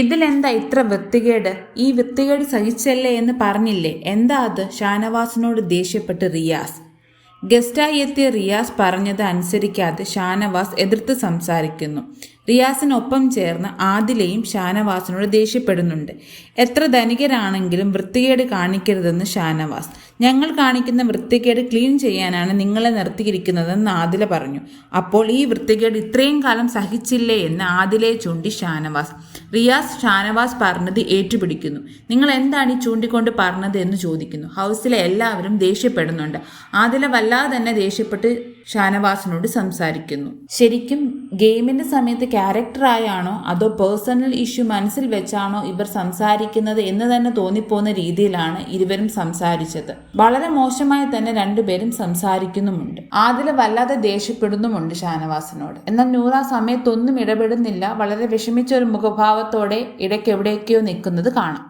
ഇതിലെന്താ ഇത്ര വൃത്തികേട്? ഈ വൃത്തികേട് സഹിച്ചല്ലേ എന്ന് പറഞ്ഞില്ലേ? എന്താ അത്? ഷാനവാസിനോട് ദേഷ്യപ്പെട്ട് റിയാസ്. ഗസ്റ്റായി എത്തിയ റിയാസ് പറഞ്ഞത് അനുസരിക്കാതെ ഷാനവാസ് എതിർത്ത് സംസാരിക്കുന്നു. റിയാസിനൊപ്പം ചേർന്ന് ആദിലയും ഷാനവാസിനോട് ദേഷ്യപ്പെടുന്നുണ്ട്. എത്ര ധനികരാണെങ്കിലും വൃത്തികേട് കാണിക്കരുതെന്ന് ഷാനവാസ്. ഞങ്ങൾ കാണിക്കുന്ന വൃത്തികേട് ക്ലീൻ ചെയ്യാനാണ് നിങ്ങളെ നിർത്തിയിരിക്കുന്നതെന്ന് ആദില പറഞ്ഞു. അപ്പോൾ ഈ വൃത്തികേട് ഇത്രയും കാലം സഹിച്ചില്ലേ എന്ന് ആദിലയെ ചൂണ്ടി ഷാനവാസ്. റിയാസ് ഷാനവാസ് പറഞ്ഞത് ഏറ്റുപിടിക്കുന്നു. നിങ്ങൾ എന്താണ് ഈ ചൂണ്ടിക്കൊണ്ട് പറഞ്ഞത് എന്ന് ചോദിക്കുന്നു. ഹൗസിലെ എല്ലാവരും ദേഷ്യപ്പെടുന്നുണ്ട്. ആദില വല്ലാതെ തന്നെ ദേഷ്യപ്പെട്ട് ഷാനവാസിനോട് സംസാരിക്കുന്നു. ശരിക്കും ഗെയിമിന്റെ സമയത്ത് ക്യാരക്ടറായാണോ അതോ പേഴ്സണൽ ഇഷ്യൂ മനസ്സിൽ വെച്ചാണോ ഇവർ സംസാരിക്കുന്നത് എന്ന് തന്നെ തോന്നിപ്പോകുന്ന രീതിയിലാണ് ഇരുവരും സംസാരിച്ചത്. വളരെ മോശമായി തന്നെ രണ്ടുപേരും സംസാരിക്കുന്നുമുണ്ട്. ആദില വല്ലാതെ ദേഷ്യപ്പെടുന്നുമുണ്ട് ഷാനവാസിനോട്. എന്നാൽ നൂറ സമയത്തൊന്നും ഇടപെടുന്നില്ല. വളരെ വിഷമിച്ച ഒരു മുഖഭാവത്തോടെ ഇടയ്ക്ക് എവിടേക്കോ നിൽക്കുന്നത് കാണാം.